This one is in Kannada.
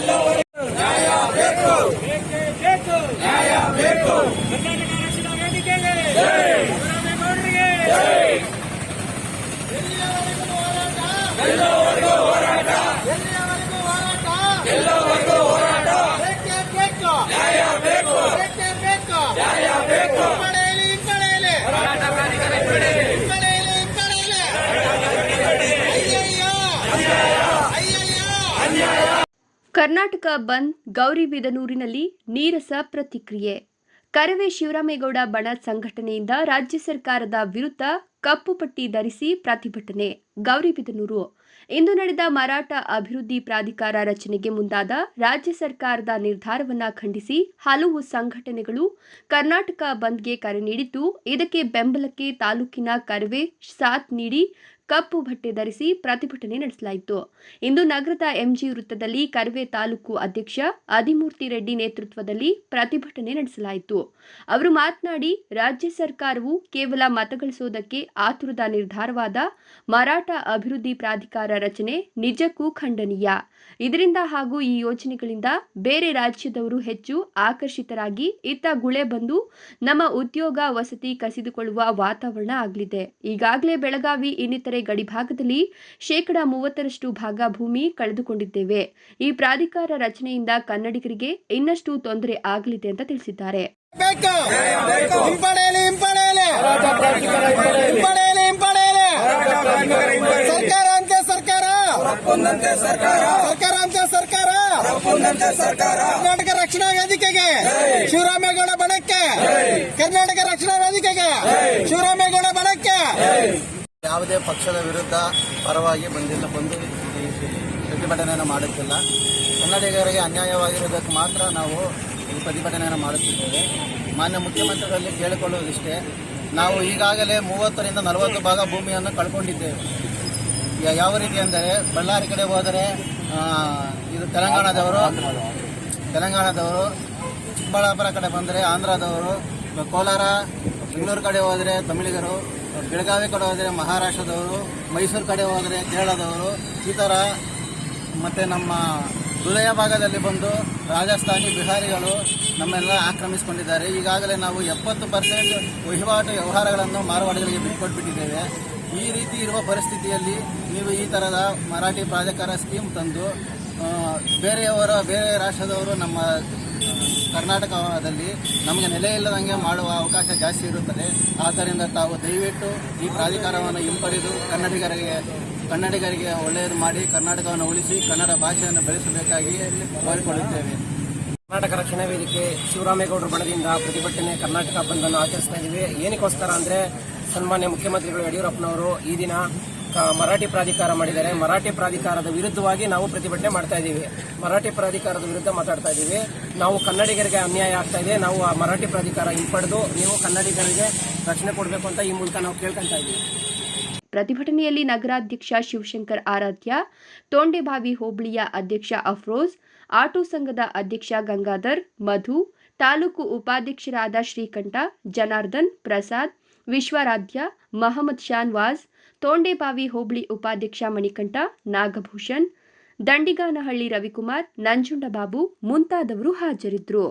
Lord. ಕರ್ನಾಟಕ ಬಂದ್ ಗೌರಿಬಿದನೂರಿನಲ್ಲಿ ನೀರಸ ಪ್ರತಿಕ್ರಿಯೆ. ಕರವೇ ಶಿವರಾಮೇಗೌಡ ಬಣ ಸಂಘಟನೆಯಿಂದ ರಾಜ್ಯ ಸರ್ಕಾರದ ವಿರುದ್ಧ ಕಪ್ಪು ಪಟ್ಟಿ ಧರಿಸಿ ಪ್ರತಿಭಟನೆ ಗೌರಿಬಿದನೂರು ಇಂದು ನಡೆದ ಮರಾಠ ಅಭಿವೃದ್ಧಿ ಪ್ರಾಧಿಕಾರ ರಚನೆಗೆ ಮುಂದಾದ ರಾಜ್ಯ ಸರ್ಕಾರದ ನಿರ್ಧಾರವನ್ನ ಖಂಡಿಸಿ ಹಲವು ಸಂಘಟನೆಗಳು ಕರ್ನಾಟಕ ಬಂದ್ಗೆ ಕರೆ ನೀಡಿದ್ದು, ಇದಕ್ಕೆ ಬೆಂಬಲಕ್ಕೆ ತಾಲೂಕಿನ ಕರವೇ ಸಾಥ್ ನೀಡಿ ಕಪ್ಪು ಬಟ್ಟೆ ಧರಿಸಿ ಪ್ರತಿಭಟನೆ ನಡೆಸಲಾಯಿತು. ಇಂದು ನಗರದ ಎಂಜಿ ವೃತ್ತದಲ್ಲಿ ಕರ್ವೆ ತಾಲೂಕು ಅಧ್ಯಕ್ಷ ಆದಿಮೂರ್ತಿ ರೆಡ್ಡಿ ನೇತೃತ್ವದಲ್ಲಿ ಪ್ರತಿಭಟನೆ ನಡೆಸಲಾಯಿತು. ಅವರು ಮಾತನಾಡಿ, ರಾಜ್ಯ ಸರ್ಕಾರವು ಕೇವಲ ಮತಗಳಿಸೋದಕ್ಕೆ ಆತುರದ ನಿರ್ಧಾರವಾದ ಮರಾಠ ಅಭಿವೃದ್ಧಿ ಪ್ರಾಧಿಕಾರ ರಚನೆ ನಿಜಕ್ಕೂ ಖಂಡನೀಯ. ಇದರಿಂದ ಹಾಗೂ ಈ ಯೋಜನೆಗಳಿಂದ ಬೇರೆ ರಾಜ್ಯದವರು ಹೆಚ್ಚು ಆಕರ್ಷಿತರಾಗಿ ಇತ್ತ ಗುಳೆ ಬಂದು ನಮ್ಮ ಉದ್ಯೋಗ ವಸತಿ ಕಸಿದುಕೊಳ್ಳುವ ವಾತಾವರಣ ಆಗಲಿದೆ. ಈಗಾಗಲೇ ಬೆಳಗಾವಿ ಇನ್ನಿತರೆ ಗಡಿಭಾಗದಲ್ಲಿ ಶೇಕಡಾ ಮೂವತ್ತರಷ್ಟು ಭಾಗ ಭೂಮಿ ಕಳೆದುಕೊಂಡಿದ್ದೇವೆ. ಈ ಪ್ರಾಧಿಕಾರ ರಚನೆಯಿಂದ ಕನ್ನಡಿಗರಿಗೆ ಇನ್ನಷ್ಟು ತೊಂದರೆ ಆಗಲಿದೆ ಅಂತ ತಿಳಿಸಿದ್ದಾರೆ. ಕರ್ನಾಟಕ ರಕ್ಷಣಾ ವೇದಿಕೆಗೆ ಶಿವರಾಮೇಗೌಡ ಬಣಕ್ಕೆ. ಕರ್ನಾಟಕ ರಕ್ಷಣಾ ವೇದಿಕೆಗೆ ಶಿವರಾಮ ಯಾವುದೇ ಪಕ್ಷದ ವಿರುದ್ಧ ಪರವಾಗಿ ಬಂದಿಲ್ಲ, ಬಂದು ಪ್ರತಿಭಟನೆಯನ್ನು ಮಾಡುತ್ತಿಲ್ಲ. ಕನ್ನಡಿಗರಿಗೆ ಅನ್ಯಾಯವಾಗಿರುವುದಕ್ಕೆ ಮಾತ್ರ ನಾವು ಈ ಪ್ರತಿಭಟನೆಯನ್ನು ಮಾಡುತ್ತಿದ್ದೇವೆ. ಮಾನ್ಯ ಮುಖ್ಯಮಂತ್ರಿಗಳಲ್ಲಿ ಕೇಳಿಕೊಳ್ಳುವುದಿಷ್ಟೇ, ನಾವು ಈಗಾಗಲೇ ಮೂವತ್ತರಿಂದ ನಲವತ್ತು ಭಾಗ ಭೂಮಿಯನ್ನು ಕಳ್ಕೊಂಡಿದ್ದೇವೆ. ಯಾವ ರೀತಿ ಅಂದರೆ, ಬಳ್ಳಾರಿ ಕಡೆ ಹೋದರೆ ಇದು ತೆಲಂಗಾಣದವರು ತೆಲಂಗಾಣದವರು, ಚಿಕ್ಕಬಳ್ಳಾಪುರ ಕಡೆ ಬಂದರೆ ಆಂಧ್ರದವರು, ಕೋಲಾರ, ಬೆಂಗಳೂರು ಕಡೆ ಹೋದರೆ ತಮಿಳಿಗರು ಬೆಳಗಾವಿ ಕಡೆ ಹೋದರೆ ಮಹಾರಾಷ್ಟ್ರದವರು, ಮೈಸೂರು ಕಡೆ ಹೋದರೆ ಕೇರಳದವರು, ಈ ಥರ ಮತ್ತು ನಮ್ಮ ಹೃದಯ ಭಾಗದಲ್ಲಿ ಬಂದು ರಾಜಸ್ಥಾನಿ ಬಿಹಾರಿಗಳು ನಮ್ಮೆಲ್ಲ ಆಕ್ರಮಿಸಿಕೊಂಡಿದ್ದಾರೆ. ಈಗಾಗಲೇ ನಾವು ಎಪ್ಪತ್ತು ಪರ್ಸೆಂಟ್ ವಹಿವಾಟು ವ್ಯವಹಾರಗಳನ್ನು ಮಾರವಾಡಿಗಳಿಗೆ ಬಿಟ್ಕೊಟ್ಬಿಟ್ಟಿದ್ದೇವೆ ಈ ರೀತಿ ಇರುವ ಪರಿಸ್ಥಿತಿಯಲ್ಲಿ ನೀವು ಈ ಥರದ ಮರಾಠಿ ಪ್ರಾಧಿಕಾರ ಸ್ಕೀಮ್ ತಂದು ಬೇರೆಯವರ, ಬೇರೆ ರಾಷ್ಟ್ರದವರು ನಮ್ಮ ಕರ್ನಾಟಕದಲ್ಲಿ ನಮಗೆ ನೆಲೆ ಇಲ್ಲದಂಗೆ ಮಾಡುವ ಅವಕಾಶ ಜಾಸ್ತಿ ಇರುತ್ತದೆ. ಆದ್ದರಿಂದ ತಾವು ದಯವಿಟ್ಟು ಈ ಪ್ರಾಧಿಕಾರವನ್ನು ಹಿಂಪಡೆದು ಕನ್ನಡಿಗರಿಗೆ ಕನ್ನಡಿಗರಿಗೆ ಒಳ್ಳೆಯದು ಮಾಡಿ ಕರ್ನಾಟಕವನ್ನು ಉಳಿಸಿ ಕನ್ನಡ ಭಾಷೆಯನ್ನು ಬೆಳೆಸಬೇಕಾಗಿ ಕೋರಿಕೊಳ್ಳುತ್ತೇವೆ. ಕರ್ನಾಟಕ ರಕ್ಷಣಾ ವೇದಿಕೆ ಶಿವರಾಮೇಗೌಡರ ಬಣದಿಂದ ಪ್ರತಿಭಟನೆ ಕರ್ನಾಟಕ ಬಂದನ್ನು ಆಚರಿಸ್ತಾ ಇದ್ದೀವಿ. ಏನಕ್ಕೋಸ್ಕರ ಅಂದರೆ ಸನ್ಮಾನ್ಯ ಮುಖ್ಯಮಂತ್ರಿಗಳು ಯಡಿಯೂರಪ್ಪನವರು ಈ ದಿನ ಮರಾಠಿ ಪ್ರಾಧಿಕಾರ ಮಾಡಿದ್ದಾರೆ. ಮರಾಠಿ ಪ್ರಾಧಿಕಾರದ ವಿರುದ್ಧವಾಗಿ ನಾವು ಪ್ರತಿಭಟನೆ ಮಾಡ್ತಾ ಇದ್ದೀವಿ. ಮರಾಠಿ ಪ್ರಾಧಿಕಾರದ ವಿರುದ್ಧ ಮಾತಾಡ್ತಾ ಇದ್ದೀವಿ. ನಾವು ಕನ್ನಡಿಗರಿಗೆ ಅನ್ಯಾಯ ಆಗ್ತಾ ಇದೆ. ನಾವು ಆ ಮರಾಠಿ ಪ್ರಾಧಿಕಾರ ಹಿಂಪಡೆದು ನೀವು ಕನ್ನಡಿಗರಿಗೆ ರಕ್ಷಣೆ ಕೊಡಬೇಕು ಅಂತ ಈ ಮೂಲಕ ನಾವು ಕೇಳ್ಕೊಂತ ಇದ್ದೀವಿ. ಪ್ರತಿಭಟನೆಯಲ್ಲಿ ನಗರಾಧ್ಯಕ್ಷ ಶಿವಶಂಕರ್ ಆರಾಧ್ಯ, ತೋಂಡೆಬಾವಿ ಹೋಬಳಿಯ ಅಧ್ಯಕ್ಷ ಅಫ್ರೋಜ್, ಆಟೋ ಸಂಘದ ಅಧ್ಯಕ್ಷ ಗಂಗಾಧರ್, ಮಧು, ತಾಲೂಕು ಉಪಾಧ್ಯಕ್ಷರಾದ ಶ್ರೀಕಂಠ, ಜನಾರ್ದನ್, ಪ್ರಸಾದ್, ವಿಶ್ವರಾಧ್ಯ ಮಹಮ್ಮದ್ ಶಾನ್ವಾಜ್ ತೋಂಡೆಬಾವಿ ಹೋಬಳಿ ಉಪಾಧ್ಯಕ್ಷ ಮಣಿಕಂಠ ನಾಗಭೂಷಣ್ ದಂಡಿಗಾನಹಳ್ಳಿ ರವಿಕುಮಾರ್ ನಂಜುಂಡಬಾಬು ಮುಂತಾದವರು ಹಾಜರಿದ್ದರು